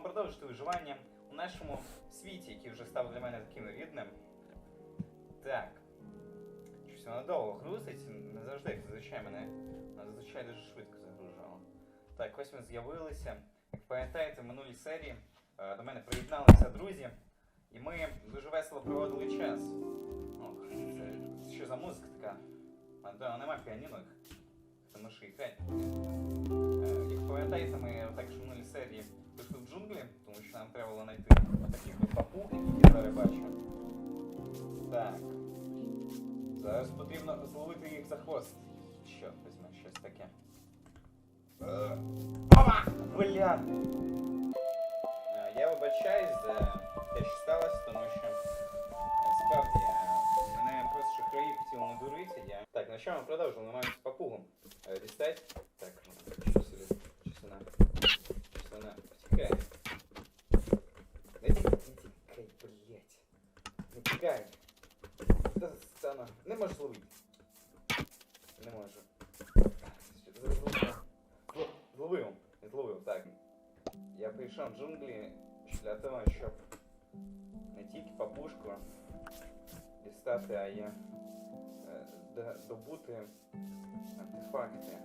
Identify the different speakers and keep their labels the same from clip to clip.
Speaker 1: вам продовжити виживання у нашому світі, який вже став для мене таким рідним. Так. Щось воно довго грузить, не завжди, як зазвичай мене воно зазвичай дуже швидко загружало. Так, ось ми з'явилися. Як пам'ятаєте, в минулій серії е, до мене приєдналися друзі, і ми дуже весело проводили час. Ох, це що за музика така? А, да, нема піанінок. Це миші грати. Треба знайти таких от папуг, які я зараз. Так. Зараз потрібно зловити їх за хвост. Чорт візьме, щось таке. Е, Опа! Бля! Е, Я вибачаюсь за те, що сталося, тому що е, справді мене просто шахраї хотіли надурити. Я... Так, на що ми продовжили? Ми маємо з папугом дістати. Так, що собі? Щось вона. Щось вона втікає. Не тікай, не тікай, блять. Не тікай. Та Стана. Не можеш зловити. Не можу. Зловив? Зло- Зловив. Зловив, так. Я прийшов в джунглі для того, щоб не тільки папушку дістати, а й е, добути артефакти.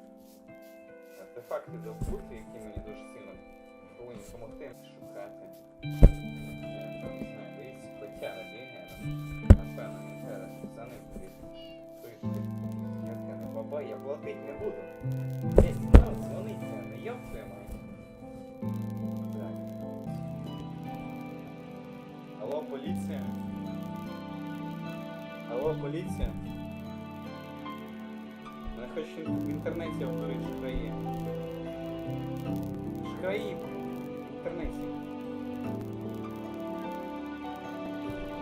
Speaker 1: Артефакти добути, які мені дуже сильно повинні допомогти шукати. Платить не буду. Десь, ну, дзвониться, не йоп твою. Так. Алло, поліція. Алло, поліція. Мене хочуть в інтернеті обдурити шахраї. Шахраї в інтернеті.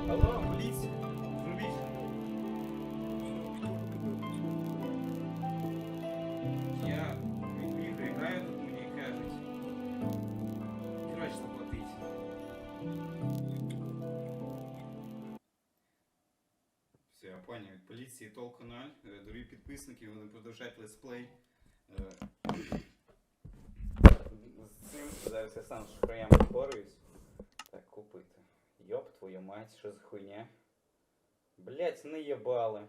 Speaker 1: Алло, поліція. Все, я поняв. Від поліції толку ноль. Е, Дорогі підписники, вони продовжать летсплей. Е, зараз я сам з впораюсь. Так, купити. Йоп твою мать, що за хуйня? Блять, наїбали.